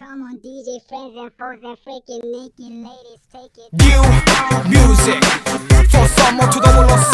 Come on, DJ friends and foes and freaking naked ladies, take it. New music for someone to the world.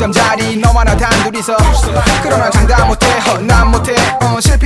독점자리 너와 나 단둘이서 그러나 장담 못해 헛난 못해 어, 실패